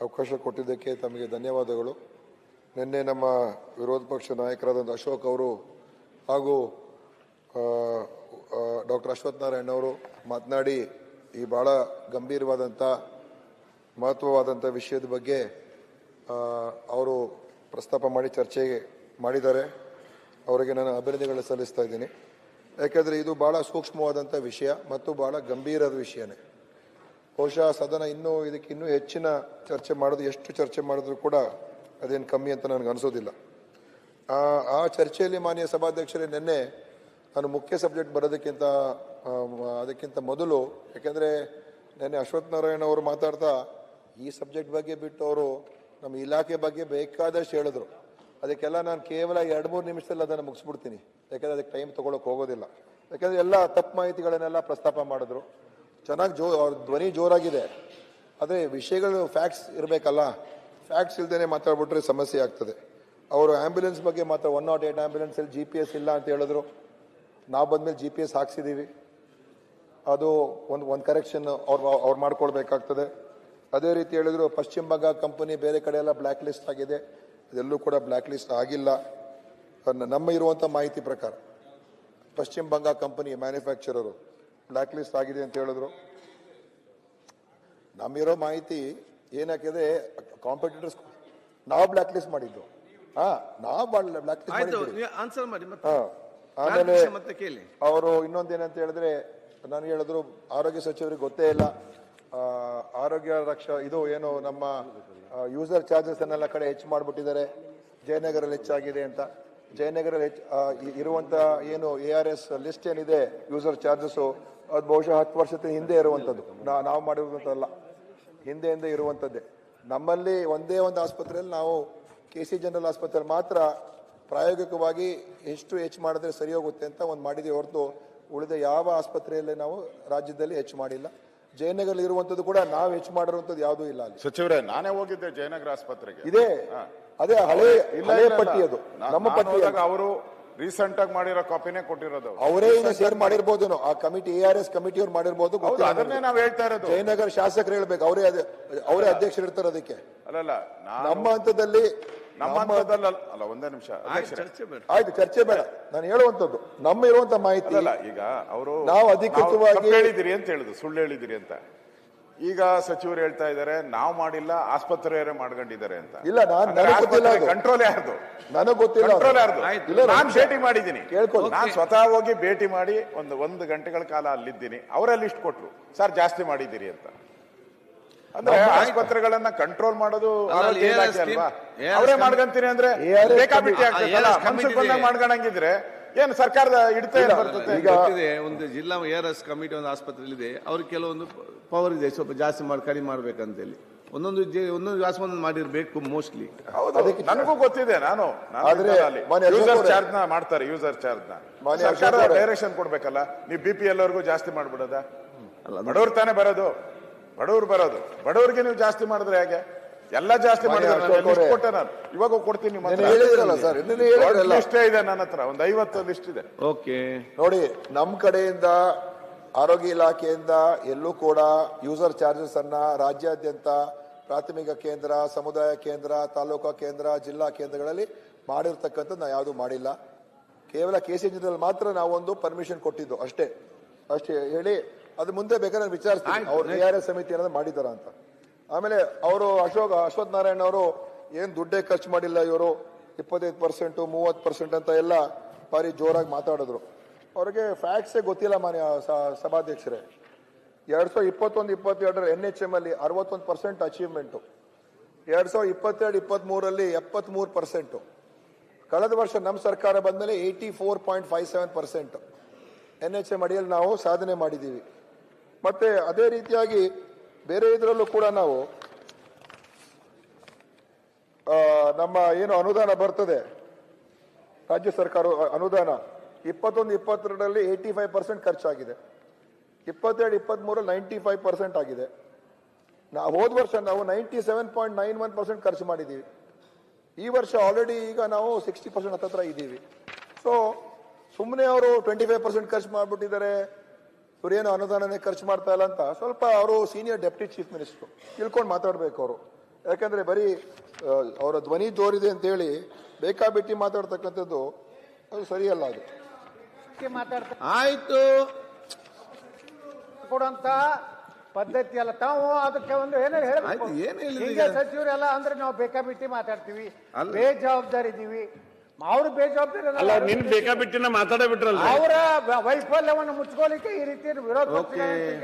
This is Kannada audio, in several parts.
ಅವಕಾಶ ಕೊಟ್ಟಿದ್ದಕ್ಕೆ ತಮಗೆ ಧನ್ಯವಾದಗಳು. ನಿನ್ನೆ ನಮ್ಮ ವಿರೋಧ ಪಕ್ಷ ನಾಯಕರಾದಂಥ ಅಶೋಕ್ ಅವರು ಹಾಗೂ ಡಾಕ್ಟರ್ ಅಶ್ವಥ್ ನಾರಾಯಣ್ ಅವರು ಮಾತನಾಡಿ ಈ ಭಾಳ ಗಂಭೀರವಾದಂಥ ಮಹತ್ವವಾದಂಥ ವಿಷಯದ ಬಗ್ಗೆ ಅವರು ಪ್ರಸ್ತಾಪ ಮಾಡಿ ಚರ್ಚೆ ಮಾಡಿದ್ದಾರೆ. ಅವರಿಗೆ ನಾನು ಅಭಿನಂದನೆಗಳನ್ನು ಸಲ್ಲಿಸ್ತಾ ಇದ್ದೀನಿ. ಯಾಕೆಂದರೆ ಇದು ಭಾಳ ಸೂಕ್ಷ್ಮವಾದಂಥ ವಿಷಯ ಮತ್ತು ಭಾಳ ಗಂಭೀರದ ವಿಷಯನೇ. ಬಹುಶಃ ಸದನ ಇನ್ನೂ ಇದಕ್ಕೆ ಇನ್ನೂ ಹೆಚ್ಚಿನ ಚರ್ಚೆ ಮಾಡೋದು, ಎಷ್ಟು ಚರ್ಚೆ ಮಾಡಿದ್ರು ಕೂಡ ಅದೇನು ಕಮ್ಮಿ ಅಂತ ನನಗೆ ಅನಿಸೋದಿಲ್ಲ. ಆ ಚರ್ಚೆಯಲ್ಲಿ ಮಾನ್ಯ ಸಭಾಧ್ಯಕ್ಷರೇ ನಿನ್ನೆ ನಾನು ಮುಖ್ಯ ಸಬ್ಜೆಕ್ಟ್ ಬರೋದಕ್ಕಿಂತ ಅದಕ್ಕಿಂತ ಮೊದಲು, ಯಾಕೆಂದರೆ ನಿನ್ನೆ ಅಶ್ವಥ್ ನಾರಾಯಣ ಅವರು ಮಾತಾಡ್ತಾ, ಈ ಸಬ್ಜೆಕ್ಟ್ ಬಗ್ಗೆ ಬಿಟ್ಟು ಅವರು ನಮ್ಮ ಇಲಾಖೆ ಬಗ್ಗೆ ಬೇಕಾದಷ್ಟು ಹೇಳಿದ್ರು. ಅದಕ್ಕೆಲ್ಲ ನಾನು ಕೇವಲ ಎರಡು ಮೂರು ನಿಮಿಷದಲ್ಲಿ ಅದನ್ನು ಮುಗಿಸ್ಬಿಡ್ತೀನಿ. ಯಾಕೆಂದರೆ ಅದಕ್ಕೆ ಟೈಮ್ ತೊಗೊಳಕ್ಕೆ ಹೋಗೋದಿಲ್ಲ. ಯಾಕೆಂದರೆ ಎಲ್ಲ ತಪ್ಪು ಮಾಹಿತಿಗಳನ್ನೆಲ್ಲ ಪ್ರಸ್ತಾಪ ಮಾಡಿದ್ರು. ಚೆನ್ನಾಗಿ ಜೋ, ಅವ್ರ ಧ್ವನಿ ಜೋರಾಗಿದೆ. ಆದರೆ ವಿಷಯಗಳು ಫ್ಯಾಕ್ಟ್ಸ್ ಇರಬೇಕಲ್ಲ. ಫ್ಯಾಕ್ಟ್ಸ್ ಇಲ್ದೇ ಮಾತಾಡ್ಬಿಟ್ರೆ ಸಮಸ್ಯೆ ಆಗ್ತದೆ. ಅವರು ಆ್ಯಂಬುಲೆನ್ಸ್ ಬಗ್ಗೆ ಮಾತ್ರ ಒನ್ ನಾಟ್ ಏಟ್ ಆ್ಯಂಬುಲೆನ್ಸಲ್ಲಿ ಜಿ ಪಿ ಎಸ್ ಇಲ್ಲ ಅಂತ ಹೇಳಿದ್ರು. ನಾವು ಬಂದಮೇಲೆ ಜಿ ಪಿ ಎಸ್ ಹಾಕ್ಸಿದ್ದೀವಿ ಅದು ಒಂದು ಒಂದು ಕರೆಕ್ಷನ್ ಅವ್ರು ಅವ್ರು ಮಾಡ್ಕೊಳ್ಬೇಕಾಗ್ತದೆ. ಅದೇ ರೀತಿ ಹೇಳಿದ್ರು, ಪಶ್ಚಿಮ ಬಂಗ ಕಂಪನಿ ಬೇರೆ ಕಡೆ ಎಲ್ಲ ಬ್ಲ್ಯಾಕ್ ಲಿಸ್ಟ್ ಆಗಿದೆ. ಅದೆಲ್ಲೂ ಕೂಡ ಬ್ಲ್ಯಾಕ್ ಲಿಸ್ಟ್ ಆಗಿಲ್ಲ ನಮ್ಮ ಇರುವಂಥ ಮಾಹಿತಿ ಪ್ರಕಾರ. Pashchima Bangala company manufacturers black list ಆಗಿದೆ ಅಂತ ಹೇಳಿದ್ರು. ನಮ್ಮಿರೋ ಮಾಹಿತಿ ಏನಾಗಿದೆ ಕಾಂಪಿಟೇಟರ್ಸ್ ನಾವು ಬ್ಲ್ಯಾಕ್ ಲಿಸ್ಟ್ ಮಾಡಿದ್ದು. ಹಾ ನಾವು ಬ್ಲ್ಯಾಕ್ ಲಿಸ್ಟ್ ಆಯ್ತು ಆನ್ಸರ್ ಮಾಡಿ ಮತ್ತೆ. ಹಾ ಆಮೇಲೆ ಅವರು ಇನ್ನೊಂದೇನಂತ ಹೇಳಿದ್ರೆ ನಾನು ಹೇಳಿದ್ರು ಆರೋಗ್ಯ ಸಚಿವರಿಗೆ ಗೊತ್ತೇ ಇಲ್ಲ. ಆ, ಆರೋಗ್ಯ ರಕ್ಷ ಇದು ಏನು ನಮ್ಮ ಯೂಸರ್ ಚಾರ್ಜಸ್ ಅನ್ನೆಲ್ಲ ಕಡೆ ಹೆಚ್ಚು ಮಾಡಿಬಿಟ್ಟಿದ್ದಾರೆ. ಜಯನಗರಲ್ಲಿ ಹೆಚ್ಚಾಗಿದೆ ಅಂತ. ಜಯನಗರಲ್ಲಿ ಹೆಚ್ಚು ಇರುವಂತಹ ಇರುವಂತ ಏನು ಎ ಆರ್ ಎಸ್ ಲಿಸ್ಟ್ ಏನಿದೆ ಯೂಸರ್ ಚಾರ್ಜಸ್ಸು ಅದು ಬಹುಶಃ ಹತ್ತು ವರ್ಷದ ಹಿಂದೆ ಇರುವಂಥದ್ದು. ನಾ- ನಾವು ಮಾಡಿರುವಂಥದ್ದಲ್ಲ. ಹಿಂದೆಯಿಂದ ಹಿಂದೆ ಇರುವಂಥದ್ದೇ. ನಮ್ಮಲ್ಲಿ ಒಂದೇ ಒಂದು ಆಸ್ಪತ್ರೆಯಲ್ಲಿ ನಾವು ಕೆ ಸಿ ಜನರಲ್ ಆಸ್ಪತ್ರೆ ಮಾತ್ರ ಪ್ರಾಯೋಗಿಕವಾಗಿ ಎಷ್ಟು ಹೆಚ್ಚು ಮಾಡಿದ್ರೆ ಸರಿ ಹೋಗುತ್ತೆ ಅಂತ ಒಂದು ಮಾಡಿದ್ದೀವಿ ಹೊರತು ಉಳಿದ ಯಾವ ಆಸ್ಪತ್ರೆಯಲ್ಲಿ ನಾವು ರಾಜ್ಯದಲ್ಲಿ ಹೆಚ್ಚು ಮಾಡಿಲ್ಲ. ಜಯನಗರಲ್ಲಿ ಇರುವಂಥದ್ದು ಕೂಡ ನಾವು ಹೆಚ್ಚು ಮಾಡಿರುವಂಥದ್ದು ಯಾವುದೂ ಇಲ್ಲ ಅಲ್ಲಿ. ಸಚಿವರೇ ನಾನೇ ಹೋಗಿದ್ದೆ ಜಯನಗರ ಆಸ್ಪತ್ರೆಗೆ. ಇದೇ ಅದೇ ಹಳೆ ಹಳೆ ಪಟ್ಟಿ ಅದು. ನಮ್ಮ ಪಟ್ಟಿ ಅವರು ರೀಸೆಂಟ್ ಆಗಿ ಮಾಡಿರೋ ಕಾಪಿನೇ ಕೊಟ್ಟಿರೋದು ಅವರೇ. ಇನ್ನು ಶೇರ್ ಮಾಡಿರ್ಬೋದು ಆ committee A R S committee ಅವ್ರು ಮಾಡಿರ್ಬೋದು ಹೌದು ಗೊತ್ತಿಲ್ಲ ಅದನ್ನೇ. ನಾವು ಹೇಳ್ತಾ ಇರೋದು. ಜಯನಗರ ಶಾಸಕರು ಹೇಳ್ಬೇಕು ಅವರೇ ಅದೇ ಅವರೇ ಅಧ್ಯಕ್ಷರು ಇರ್ತಾರೆ ಅದಕ್ಕೆ. ಅಲ್ಲಲ್ಲ ನಾನು ನಮ್ಮ ಹಂತದಲ್ಲಿ ನಮ್ಮ ಹಂತದಲ್ಲ ಅಲ್ಲ ಒಂದೇ ನಿಮಿಷ ಅಧ್ಯಕ್ಷರೇ. ಚರ್ಚೆ ಬೇಡ. ಆಯ್ತು ಚರ್ಚೆ ಬೇಡ. ನಾನು ಹೇಳುವಂತದ್ದು ನಮ್ಮ ಇರುವಂತ ಮಾಹಿತಿ ಅಲ್ಲ ಈಗ ಅವರು ನಾವು ಅಧಿಕೃತವಾಗಿ- ಹೇಳಿದಿರಿ ಅಂತ ಹೇಳುದು ಸುಳ್ಳು ಹೇಳಿದಿರಿ ಅಂತ. ಈಗ ಸಚಿವರು ಹೇಳ್ತಾ ಇದ್ದಾರೆ ನಾವು ಮಾಡಿಲ್ಲ ಆಸ್ಪತ್ರೆಯವರೇ ಮಾಡ್ಕೊಂಡಿದ್ದಾರೆ ಅಂತ. ಇಲ್ಲ, ನಾನು. ಕಂಟ್ರೋಲ್ ಯಾರ್ದು? ನನಗೆ ಗೊತ್ತಿಲ್ಲ. ಕಂಟ್ರೋಲ್ ಯಾರ್ದು. ಇಲ್ಲ, ನಾನ್ ಭೇಟಿ ಮಾಡಿದ್ದೀನಿ ಕೇಳ್ಕೊಳ್ಳಿ. ನಾನು ಸ್ವತಃ ಹೋಗಿ ಭೇಟಿ ಮಾಡಿ ಒಂದು ಒಂದು ಗಂಟೆಗಳ ಕಾಲ ಅಲ್ಲಿದ್ದೀನಿ. ಅವರೇ ಲಿಸ್ಟ್ ಕೊಟ್ರು. ಸರ್ ಜಾಸ್ತಿ ಮಾಡಿದ್ದೀರಿ ಅಂತ. ಅಂದ್ರೆ ಆಸ್ಪತ್ರೆಗಳನ್ನ ಕಂಟ್ರೋಲ್ ಮಾಡೋದು ಅಲ್ವಾ? ಅವರೇ ಮಾಡ್ಕಂತೀನಿ ಅಂದ್ರೆ ಬೇಕಾಬಿಟ್ಟಿ ಬಂದಾಗ ಆಗ್ತದಲ್ಲ ಏನು ಸರ್ಕಾರದ ಇಡ್ತಾ ಏನ್ ಈಗ- ಒಂದು ಜಿಲ್ಲಾ ಎ ಆರ್ ಎಸ್ ಕಮಿಟಿ ಒಂದು ಆಸ್ಪತ್ರೆಯಲ್ಲಿ ಇದೆ ಅವ್ರಿಗೆ ಕೆಲವೊಂದು ಪವರ್ ಇದೆ ಸ್ವಲ್ಪ ಜಾಸ್ತಿ ಮಾಡಿ ಕಡಿಮೆ ಮಾಡ್ಬೇಕಂತೇಳಿ. ಒಂದೊಂದು ಜೆ- ಒಂದೊಂದು ಆಸ್ಪತ್ರೆ ಮಾಡಿರ್ಬೇಕು ಮೋಸ್ಟ್ಲಿ ಹೌದು ನನಗೂ ಗೊತ್ತಿದೆ ನಾನು. ಆದ್ರೆ ಯೂಸರ್ ಚಾರ್ಜ್ನ ಮಾಡ್ತಾರೆ ಯೂಸರ್ ಚಾರ್ಜ್ನ. ಮಾನ್ಯ ಸರ್ಕಾರ ಡೈರೆಕ್ಷನ್ ಕೊಡ್ಬೇಕಲ್ಲ ನೀವು ಬಿ ಪಿ ಎಲ್ಲರಿಗೂ ಜಾಸ್ತಿ ಮಾಡ್ಬಿಡೋದಾ? ಬಡವ್ರು ತಾನೇ ಬರೋದು. ಬಡವ್ರು ಬರೋದು. ಬಡವ್ರಿಗೆ ನೀವು ಜಾಸ್ತಿ ಮಾಡಿದ್ರೆ ಹೇಗೆ? ಎಲ್ಲ ಜಾಸ್ತಿ ಮಾಡಿದ್ರೆ ನಾನು ಲಿಸ್ಟ್ ಕೊಟ್ಟೆ ನಾನು. ಇವಾಗ ಕೊಡ್ತೀನಿ ನಿಮ್ಮ ನೆನ್ನೆ ಹತ್ರ. ಹೇಳಿದ್ರಲ್ಲ ಸರ್ ನೆನ್ನೆ ಹೇಳಿದ್ರಲ್ಲ. ಲಿಸ್ಟೇ ಇದೆ ನನ್ನ ಹತ್ರ. ಒಂದು ಐವತ್ತು ಲಿಸ್ಟ್ ಇದೆ. ಓಕೆ. ನೋಡಿ ನಮ್ ಕಡೆಯಿಂದ ಆರೋಗ್ಯ ಇಲಾಖೆಯಿಂದ ಎಲ್ಲೂ ಕೂಡ ಯೂಸರ್ ಚಾರ್ಜಸ್ ಅನ್ನ ರಾಜ್ಯಾದ್ಯಂತ ಪ್ರಾಥಮಿಕ ಕೇಂದ್ರ ಸಮುದಾಯ ಕೇಂದ್ರ ತಾಲೂಕಾ ಕೇಂದ್ರ ಜಿಲ್ಲಾ ಕೇಂದ್ರಗಳಲ್ಲಿ ಮಾಡಿರ್ತಕ್ಕಂಥದ್ದು ನಾವು ಯಾವುದು ಮಾಡಿಲ್ಲ. ಕೇವಲ ಕೆ ಸಿ ಜಿನಲ್ಲಿ ಮಾತ್ರ ನಾವೊಂದು ಪರ್ಮಿಷನ್ ಕೊಟ್ಟಿದ್ದು ಅಷ್ಟೇ. ಅಷ್ಟೇ ಹೇಳಿ ಅದು ಮುಂದೆ ಬೇಕಾದ್ರೆ ನಾನು ವಿಚಾರಿಸ್ತೀನಿ ಅವ್ರು ಎ ಆರ್ ಎಸ್ ಸಮಿತಿ ಏನಾದ್ರು ಮಾಡಿದಾರ ಅಂತ. ಆಮೇಲೆ ಅವರು ಅಶೋಕ್ ಅಶ್ವಥ್ ನಾರಾಯಣ ಅವರು ಏನ್ ದುಡ್ಡೇ ಖರ್ಚು ಮಾಡಿಲ್ಲ ಇವರು. ಇಪ್ಪತ್ತೈದು ಪರ್ಸೆಂಟು ಮೂವತ್ತು ಪರ್ಸೆಂಟ್ ಅಂತ ಎಲ್ಲ ಭಾರಿ ಜೋರಾಗಿ ಮಾತಾಡಿದ್ರು. ಅವ್ರಿಗೆ ಫ್ಯಾಕ್ಟ್ಸೇ ಗೊತ್ತಿಲ್ಲ ಮಾನ್ಯ ಸಭಾಧ್ಯಕ್ಷರೇ. ಎರಡ್ ಸಾವಿರ ಇಪ್ಪತ್ತೊಂದು, ಇಪ್ಪತ್ತೆರಡರ ಎನ್ ಎಚ್ ಎಂ ಅಲ್ಲಿ ಅರವತ್ತೊಂದು ಪರ್ಸೆಂಟ್ ಅಚೀವ್ಮೆಂಟು ಎರಡ್ ಸಾವಿರ ಇಪ್ಪತ್ತೆರಡು, ಇಪ್ಪತ್ಮೂರರಲ್ಲಿ ಎಪ್ಪತ್ಮೂರು ಪರ್ಸೆಂಟು ಕಳೆದ ವರ್ಷ ನಮ್ಮ ಸರ್ಕಾರ ಬಂದಮೇಲೆ eighty four point five seven percent N H M ಅಡಿಯಲ್ಲಿ ನಾವು ಸಾಧನೆ ಮಾಡಿದ್ದೀವಿ. ಮತ್ತೆ ಅದೇ ರೀತಿಯಾಗಿ ಬೇರೆ ಇದರಲ್ಲೂ ಕೂಡ ನಾವು ನಮ್ಮ ಏನು ಅನುದಾನ ಬರ್ತದೆ, ರಾಜ್ಯ ಸರ್ಕಾರ ಅನುದಾನ, ಇಪ್ಪತ್ತೊಂದು, ಇಪ್ಪತ್ತೆರಡರಲ್ಲಿ ಏಯ್ಟಿ ಫೈವ್ ಪರ್ಸೆಂಟ್ ಖರ್ಚಾಗಿದೆ. ಇಪ್ಪತ್ತೆರಡು ಇಪ್ಪತ್ತ್ಮೂರಲ್ಲಿ ನೈಂಟಿ ಫೈವ್ ಪರ್ಸೆಂಟ್ ಆಗಿದೆ. ನಾವು ಹೋದ ವರ್ಷ ನಾವು ninety seven point nine one percent ಖರ್ಚು ಮಾಡಿದ್ದೀವಿ. ಈ ವರ್ಷ ಆಲ್ರೆಡಿ ಈಗ ನಾವು ಸಿಕ್ಸ್ಟಿ ಪರ್ಸೆಂಟ್ ಹತ್ತತ್ರ ಇದ್ದೀವಿ. ಸೊ ಸುಮ್ಮನೆ ಅವರು ಟ್ವೆಂಟಿ ಫೈವ್ ಪರ್ಸೆಂಟ್ ಖರ್ಚು ಮಾಡಿಬಿಟ್ಟಿದ್ದಾರೆ. ಇವ್ರೇನು ಅನುದಾನನೇ ಖರ್ಚು ಮಾಡ್ತಾ ಇಲ್ಲ ಅಂತ ಸ್ವಲ್ಪ ಅವರು ಸೀನಿಯರ್ ಡೆಪ್ಟಿ ಚೀಫ್ ಮಿನಿಸ್ಟ್ರು ತಿಳ್ಕೊಂಡು ಮಾತಾಡಬೇಕು ಅವರು. ಯಾಕಂದ್ರೆ ಬರೀ ಅವರ ಧ್ವನಿ ತೋರಿದೆ ಅಂತೇಳಿ ಬೇಕಾಬಿಟ್ಟಿ ಮಾತಾಡ್ತಕ್ಕಂಥದ್ದು ಅದು ಸರಿಯಲ್ಲ ಅದು. ಆಯಿತು ಆಯ್ತು. ಕೊಡುವಂತ ಪದ್ಧತಿ ಅಲ್ಲ. ತಾವು ಅದಕ್ಕೆ ಒಂದು ಏನೇ ಈಗ? ಸಚಿವರೆಲ್ಲ ಅಂದ್ರೆ ನಾವು ಬೇಕಾಬಿಟ್ಟಿ ಮಾತಾಡ್ತೀವಿ. ಬೇಜವಾಬ್ದಾರಿ ಇದೀವಿ ಅವ್ರು ಬೇಜವಾಬ್ದಾರಿ ಅಲ್ಲ ನಿನ್ ಬೇಕಾಬಿಟ್ಟಿನ ಮಾತಾಡ ಬಿಟ್ರಲ್ಲ ಅವರ ವೈಫಲ್ಯವನ್ನು ಮುಚ್ಕೋಲಿಕ್ಕೆ ಈ ರೀತಿ ವಿರೋಧ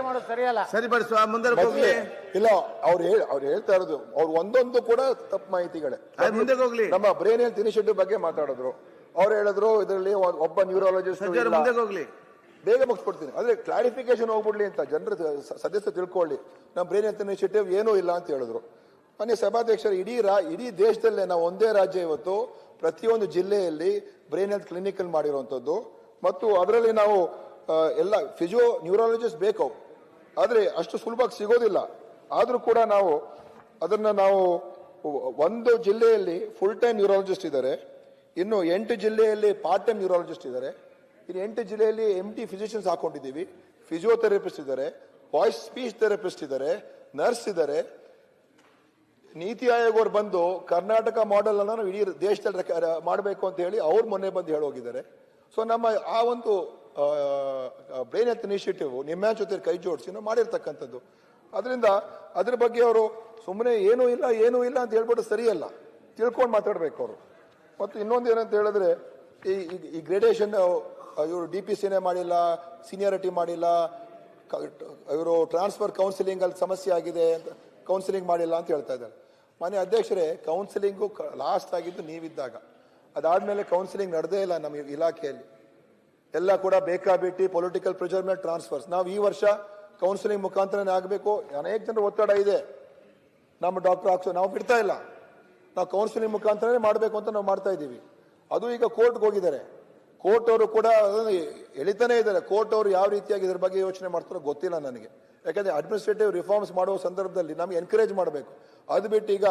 ಮಾಡೋದು ಸರಿಯಲ್ಲ. ಸರಿಪಡಿಸುವ ಮುಂದೆ ಹೋಗ್ಲಿ. ಇಲ್ಲ ಅವ್ರು ಹೇಳಿ ಅವ್ರು ಹೇಳ್ತಾ ಇರೋದು ಅವ್ರು ಒಂದೊಂದು ಕೂಡ ತಪ್ಪು ಮಾಹಿತಿಗಳೇ. ಮುಂದೆ ಹೋಗ್ಲಿ. ನಮ್ಮ ಬ್ರೈನ್ ಹೆಲ್ತ್ ಇನಿಷಿಯೇಟಿವ್ ಬಗ್ಗೆ ಮಾತಾಡಿದ್ರು. ಅವ್ರು ಹೇಳಿದ್ರು ಇದರಲ್ಲಿ ಒಬ್ಬ ನ್ಯೂರಾಲಜಿಸ್ಟ್ ಮುಂದೆ ಹೋಗ್ಲಿ. ಬೇಗ ಮುಗಿಸ್ಕೊಡ್ತೀನಿ ಅಂದ್ರೆ ಕ್ಲಾರಿಫಿಕೇಶನ್ ಹೋಗ್ಬಿಡ್ಲಿ ಅಂತ ಜನರು ಸದಸ್ಯರು ತಿಳ್ಕೊಳ್ಳಿ. ನಮ್ಮ ಬ್ರೇನ್ ಹೆಲ್ತ್ ಇನಿಷಿಯೇಟಿವ್ ಏನೂ ಇಲ್ಲ ಅಂತ ಹೇಳಿದ್ರು. ಮನೆ ಸಭಾಧ್ಯಕ್ಷರು, ಇಡೀ ರಾ, ಇಡೀ ದೇಶದಲ್ಲೇ ನಾವು ಒಂದೇ ರಾಜ್ಯ ಇವತ್ತು, ಪ್ರತಿಯೊಂದು ಜಿಲ್ಲೆಯಲ್ಲಿ ಬ್ರೈನ್ ಹೆಲ್ತ್ ಕ್ಲಿನಿಕಲ್ ಮಾಡಿರುವಂಥದ್ದು. ಮತ್ತು ಅದರಲ್ಲಿ ನಾವು ಎಲ್ಲ ಫಿಸಿಯೋ ನ್ಯೂರಾಲಜಿಸ್ಟ್ ಬೇಕು. ಆದರೆ ಅಷ್ಟು ಸುಲಭವಾಗಿ ಸಿಗೋದಿಲ್ಲ. ಆದರೂ ಕೂಡ ನಾವು ಅದನ್ನು ನಾವು ಒಂದು ಜಿಲ್ಲೆಯಲ್ಲಿ ಫುಲ್ ಟೈಮ್ ನ್ಯೂರಾಲಜಿಸ್ಟ್ ಇದ್ದಾರೆ. ಇನ್ನು ಎಂಟು ಜಿಲ್ಲೆಯಲ್ಲಿ ಪಾರ್ಟ್ ಟೈಮ್ ನ್ಯೂರಾಲಜಿಸ್ಟ್ ಇದ್ದಾರೆ. ಇನ್ನು ಎಂಟು ಜಿಲ್ಲೆಯಲ್ಲಿ ಎಂ ಟಿ ಫಿಸಿಷಿಯನ್ಸ್ ಹಾಕೊಂಡಿದ್ದೀವಿ. ಫಿಸಿಯೋಥೆರಪಿಸ್ಟ್ ಇದ್ದಾರೆ. ವಾಯ್ಸ್ ಸ್ಪೀಚ್ ಥೆರಪಿಸ್ಟ್ ಇದ್ದಾರೆ. ನರ್ಸ್ ಇದ್ದಾರೆ. ನೀತಿ ಆಯೋಗ ಅವ್ರು ಬಂದು ಕರ್ನಾಟಕ ಮಾಡೆಲ್ ಅನ್ನ ನಾವು ಇಡೀ ದೇಶದಲ್ಲಿ ಮಾಡಬೇಕು ಅಂತ ಹೇಳಿ ಅವ್ರು ಮೊನ್ನೆ ಬಂದು ಹೇಳೋಗಿದ್ದಾರೆ. ಸೊ ನಮ್ಮ ಆ ಒಂದು ಬ್ರೈನ್ ಹೆಲ್ತ್ ಇನಿಷಿಯೇಟಿವ್ ನಿಮ್ಮ ಜೊತೆ ಕೈ ಜೋಡಿಸಿ ನಾವು ಮಾಡಿರ್ತಕ್ಕಂಥದ್ದು. ಅದರಿಂದ ಅದ್ರ ಬಗ್ಗೆ ಅವರು ಸುಮ್ಮನೆ ಏನೂ ಇಲ್ಲ ಏನೂ ಇಲ್ಲ ಅಂತ ಹೇಳ್ಬಿಟ್ಟು ಸರಿಯಲ್ಲ. ತಿಳ್ಕೊಂಡು ಮಾತಾಡ್ಬೇಕು ಅವರು. ಮತ್ತು ಇನ್ನೊಂದು ಏನಂತ ಹೇಳಿದ್ರೆ, ಈ, ಈ- ಗ್ರೇಡೇಷನ್ ಇವರು ಡಿ ಪಿ ಸಿನೇ ಮಾಡಿಲ್ಲ ಸೀನಿಯಾರಿಟಿ ಮಾಡಿಲ್ಲ ಇವರು ಟ್ರಾನ್ಸ್ಫರ್ ಕೌನ್ಸಿಲಿಂಗಲ್ಲಿ ಸಮಸ್ಯೆ ಆಗಿದೆ ಅಂತ ಕೌನ್ಸಿಲಿಂಗ್ ಮಾಡಿಲ್ಲ ಅಂತ ಹೇಳ್ತಾ ಇದ್ದಾರೆ. ಮನೆ ಅಧ್ಯಕ್ಷರೇ ಕೌನ್ಸಿಲಿಂಗು ಲಾಸ್ಟ್ ಆಗಿದ್ದು ನೀವಿದ್ದಾಗ. ಅದಾದಮೇಲೆ ಕೌನ್ಸಿಲಿಂಗ್ ನಡೆದೇ ಇಲ್ಲ ನಮ್ಮ ಇಲಾಖೆಯಲ್ಲಿ. ಎಲ್ಲ ಕೂಡ ಬೇಕಾಬಿಟ್ಟಿ ಪೊಲಿಟಿಕಲ್ ಮೇಲೆ ಟ್ರಾನ್ಸ್ಫರ್ಸ್ ನಾವು ಈ ವರ್ಷ ಕೌನ್ಸಿಲಿಂಗ್ ಮುಖಾಂತರನೇ ಆಗಬೇಕು. ಅನೇಕ ಜನರ ಒತ್ತಡ ಇದೆ. ನಮ್ಮ ಡಾಕ್ಟರ್ ಹಾಕ್ಸೋ ನಾವು ಬಿಡ್ತಾ ಇಲ್ಲ. ನಾವು ಕೌನ್ಸಿಲಿಂಗ್ ಮುಖಾಂತರನೇ ಮಾಡಬೇಕು ಅಂತ ನಾವು ಮಾಡ್ತಾ ಇದ್ದೀವಿ. ಅದು ಈಗ ಕೋರ್ಟ್ಗೆ ಹೋಗಿದ್ದಾರೆ. ಕೋರ್ಟ್ ಅವರು ಕೂಡ ಎಳಿತಾನೆ ಇದ್ದಾರೆ. ಕೋರ್ಟ್ ಅವರು ಯಾವ ರೀತಿಯಾಗಿ ಇದ್ರ ಬಗ್ಗೆ ಯೋಚನೆ ಮಾಡ್ತಾರೋ ಗೊತ್ತಿಲ್ಲ ನನಗೆ. ಯಾಕಂದ್ರೆ ಅಡ್ಮಿನಿಸ್ಟ್ರೇಟಿವ್ ರಿಫಾರ್ಮ್ಸ್ ಮಾಡುವ ಸಂದರ್ಭದಲ್ಲಿ ನಮ್ಗೆ ಎನ್ಕರೇಜ್ ಮಾಡಬೇಕು. ಅದು ಬಿಟ್ಟು ಈಗ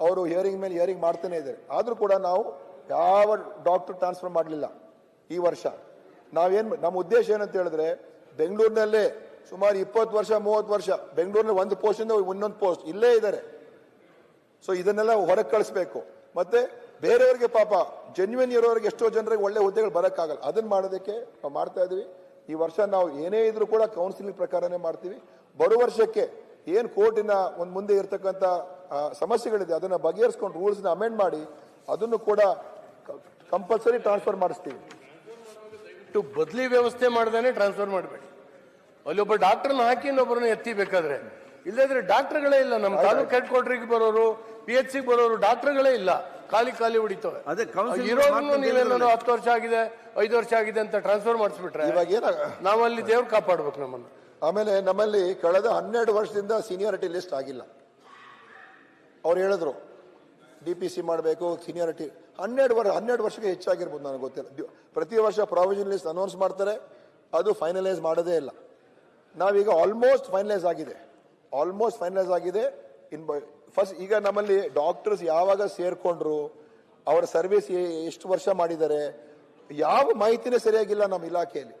ಅವರು ಹಿಯರಿಂಗ್ ಮೇಲೆ ಹಿಯರಿಂಗ್ ಮಾಡ್ತಾನೆ ಇದ್ದಾರೆ. ಆದರೂ ಕೂಡ ನಾವು ಯಾವ ಡಾಕ್ಟರ್ ಟ್ರಾನ್ಸ್ಫರ್ ಮಾಡಲಿಲ್ಲ ಈ ವರ್ಷ. ನಾವೇನು ನಮ್ಮ ಉದ್ದೇಶ ಏನಂತ ಹೇಳಿದ್ರೆ ಬೆಂಗಳೂರಿನಲ್ಲೇ ಸುಮಾರು ಇಪ್ಪತ್ತು ವರ್ಷ, ಮೂವತ್ತು ವರ್ಷ ಬೆಂಗಳೂರಿನ ಒಂದು ಪೋಸ್ಟ್ ಇಂದ ಇನ್ನೊಂದು ಪೋಸ್ಟ್ ಇಲ್ಲೇ ಇದ್ದಾರೆ. ಸೊ ಇದನ್ನೆಲ್ಲ ಹೊರಗೆ ಕಳಿಸ್ಬೇಕು. ಮತ್ತೆ ಬೇರೆಯವರಿಗೆ ಪಾಪ ಜೆನ್ಯೂನ್ ಇರೋರಿಗೆ ಎಷ್ಟೋ ಜನರಿಗೆ ಒಳ್ಳೆ ಹುದ್ದೆಗಳು ಬರೋಕ್ಕಾಗಲ್ಲ. ಅದನ್ನ ಮಾಡೋದಕ್ಕೆ ನಾವು ಮಾಡ್ತಾ ಇದೀವಿ. ಈ ವರ್ಷ ನಾವು ಏನೇ ಇದ್ರೂ ಕೂಡ ಕೌನ್ಸಿಲಿಂಗ್ ಪ್ರಕಾರನೇ ಮಾಡ್ತೀವಿ. ಬರುವ ವರ್ಷಕ್ಕೆ ಏನು ಕೋರ್ಟಿನ ಒಂದು ಮುಂದೆ ಇರ್ತಕ್ಕಂಥ ಸಮಸ್ಯೆಗಳಿದೆ ಅದನ್ನ ಬಗೆಹರಿಸ್ಕೊಂಡು ರೂಲ್ಸ್ನ ಅಮೆಂಡ್ ಮಾಡಿ ಅದನ್ನು ಕೂಡ ಕಂಪಲ್ಸರಿ ಟ್ರಾನ್ಸ್ಫರ್ ಮಾಡಿಸ್ತೀವಿ. ಇಟ್ಟು ಬದಲಿ ವ್ಯವಸ್ಥೆ ಮಾಡ್ದೇನೆ ಟ್ರಾನ್ಸ್ಫರ್ ಮಾಡಬೇಡಿ. ಅಲ್ಲಿ ಒಬ್ಬ ಡಾಕ್ಟರ್ನ ಹಾಕಿ ಇನ್ನೊಬ್ಬರನ್ನ ಎತ್ತಿ ಬೇಕಾದ್ರೆ. ಇಲ್ಲದ್ರೆ ಡಾಕ್ಟರ್ಗಳೇ ಇಲ್ಲ ನಮ್ಮ ತಾಲೂಕ್ ಹೆಡ್ ಕ್ವಾರ್ಟರ್ಗೆ ಬರೋರು ಪಿ ಎಚ್ ಸಿ ಬರೋರು ಡಾಕ್ಟರ್ಗಳೇ ಇಲ್ಲ. ಖಾಲಿ ಖಾಲಿ ಹೊಡಿತವೆ. ಮಾಡ್ಕೊಂಡು ನೀವೇನಾದ್ರು ಹತ್ತು ವರ್ಷ ಆಗಿದೆ ಐದು ವರ್ಷ ಆಗಿದೆ ಅಂತ ಟ್ರಾನ್ಸ್ಫರ್ ಮಾಡಿಸ್ಬಿಟ್ರೆ ಇವಾಗ ಏನ ನಾವು ಅಲ್ಲಿ ದೇವ್ರು ಕಾಪಾಡ್ಬೇಕು ನಮ್ಮನ್ನು. ಆಮೇಲೆ ನಮ್ಮಲ್ಲಿ ಕಳೆದ ಹನ್ನೆರಡು ವರ್ಷದಿಂದ ಸೀನಿಯಾರಿಟಿ ಲಿಸ್ಟ್ ಆಗಿಲ್ಲ. ಅವ್ರು ಹೇಳಿದ್ರು ಡಿ ಪಿ ಸಿ ಮಾಡಬೇಕು ಸೀನಿಯಾರಿಟಿ ಹನ್ನೆರಡು ವರ್ಷ ಹನ್ನೆರಡು ವರ್ಷಕ್ಕೆ ಹೆಚ್ಚಾಗಿರ್ಬೋದು ನನಗೆ ಗೊತ್ತಿಲ್ಲ. ಪ್ರತಿ ವರ್ಷ ಪ್ರಾವಿಷನ್ ಲಿಸ್ಟ್ ಅನೌನ್ಸ್ ಮಾಡ್ತಾರೆ, ಅದು ಫೈನಲೈಸ್ ಮಾಡೋದೇ ಇಲ್ಲ. ನಾವೀಗ ಆಲ್ಮೋಸ್ಟ್ ಫೈನಲೈಸ್ ಆಗಿದೆ. ಆಲ್ಮೋಸ್ಟ್ ಫೈನಲೈಸ್ ಆಗಿದೆ. ಇನ್ ಫಸ್ಟ್ ಈಗ ನಮ್ಮಲ್ಲಿ ಡಾಕ್ಟರ್ಸ್ ಯಾವಾಗ ಸೇರ್ಕೊಂಡ್ರು, ಅವರ ಸರ್ವಿಸ್ ಎಷ್ಟು ವರ್ಷ ಮಾಡಿದ್ದಾರೆ, ಯಾವ ಮಾಹಿತಿನೇ ಸರಿಯಾಗಿಲ್ಲ ನಮ್ಮ ಇಲಾಖೆಯಲ್ಲಿ.